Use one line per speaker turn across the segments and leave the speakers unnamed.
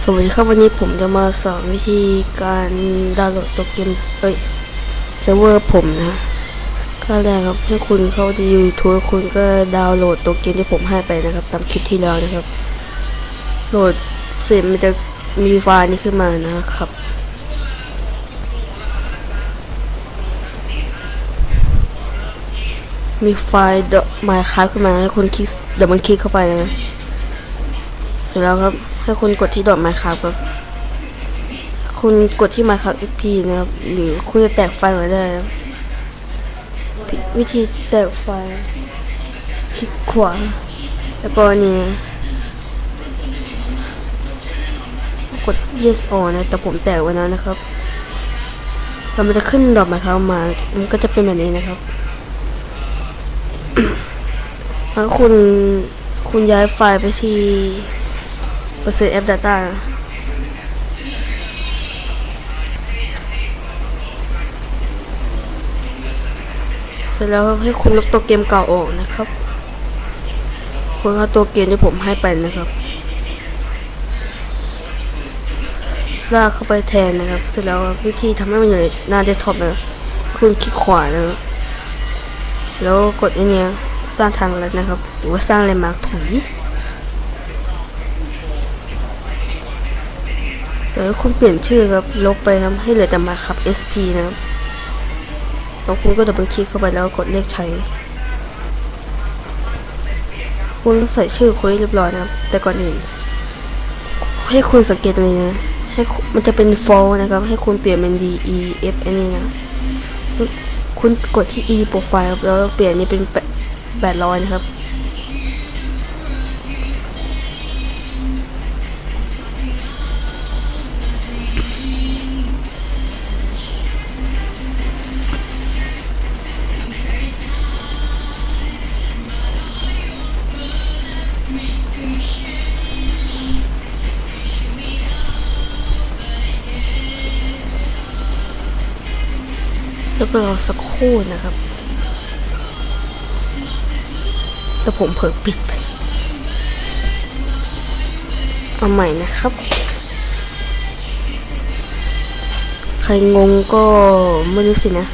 สวัสดีครับวันนี้ผมจะมาสอนวิธีการดาวน์โหลดตัวเกมเอ้ยเซิร์ฟเวอร์ผมนะก็แรกครับให้คุณเข้าที่ YouTube คุณก็ดาวน์โหลดตัวเกมที่ผมให้ไปนะครับ ตามคลิปที่แล้วนะครับ โหลดเสร็จมันจะมีไฟล์นี้ขึ้นมานะครับ มีไฟล์ดอกไม้ค้าขึ้นมาให้คุณคลิกเดี๋ยวมันคลิกเข้าไปนะ สร็จแล้วครับให้คุณกดที่ดอกไม้ครับครับ คุณกดที่ Minecraft FP นะครับ หรือคุณจะแตกไฟมาได้ครับวิธีแตกไฟคลิกขวาแล้วก็นี่กด yes on นะ แต่ผมแตกไว้แล้วนะครับแล้วมันจะขึ้นดอกไม้ครับมา มันก็จะเป็นแบบนี้นะครับแล้วคุณคุณย้ายไฟล์ไปที่ เปอร์เซ็นต์แอป data เสร็จแล้วให้คุณลบตัวเกมเก่าออกนะครับ คุณเอาตัวเกมที่ผมให้ไปนะครับ ลากเข้าไปแทนนะครับ เสร็จแล้ววิธีทำให้มันอยู่ในหน้าเดสก์ท็อปนะคุณคลิกขวานะครับแล้วกดอันนี้สร้างทางลัดนะครับ หรือว่าสร้างแลนด์มาร์คถุย เสร็จแล้วคุณเปลี่ยนชื่อครับ ลบไปครับให้เหลือแต่มาครับ SP นะครับแล้วคุณก็ดับเบิลคลิกเข้าไปแล้วกดเรียกใช้ คุณก็ใส่ชื่อคุยเรียบร้อยนะครับ แต่ก่อนอื่น ให้คุณสังเกตตรงนี้นะให้มันจะเป็น fall นะครับ ให้คุณเปลี่ยนเป็น D E F อันนี้นะคุณกดที่ E profile แล้วเปลี่ยนนี้เป็นแปดร้อยนะครับ แล้วก็รอสักครู่นะครับแต่ผมเผลอปิดไปเอาใหม่นะครับ ใครงงก็ไม่รู้สินะ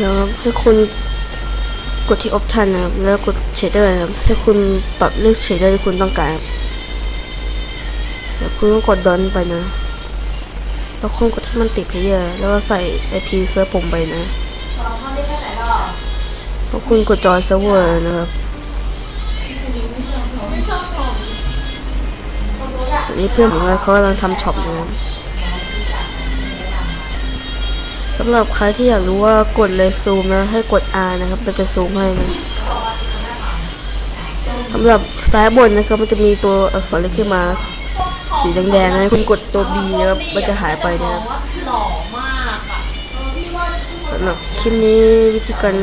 แล้วให้คุณกดที่ Option นะครับแล้วกด Shader นะครับให้คุณปรับเลือก Shader ที่คุณต้องการครับแล้วคุณก็กดดอนไปนะ แล้วคุณกดที่มันติด Player แล้วก็ใส่ IP เซิร์ฟผมไปนะแล้วคุณกดจอยเซิร์ฟเวอร์นะครับอันนี้เพื่อนผมเราเขากำลังทำช็อปนะครับ สำหรับใครที่อยากรู้ว่ากดเลยซูมนะให้กด R นะครับ มันจะซูมให้นะสำหรับซ้ายบนนะครับ มันจะมีตัวอักษรเล็กขึ้นมา สีแดงๆนะคุณกดตัว B นะครับมันจะหายไปนะครับสำหรับคลิปนี้วิธีการ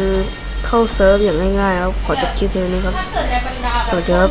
เข้าเซิร์ฟอย่างง่ายๆครับขอจบคลิปเลยนะครับ
ถ้าเกิรรดา
สวัสดีครับ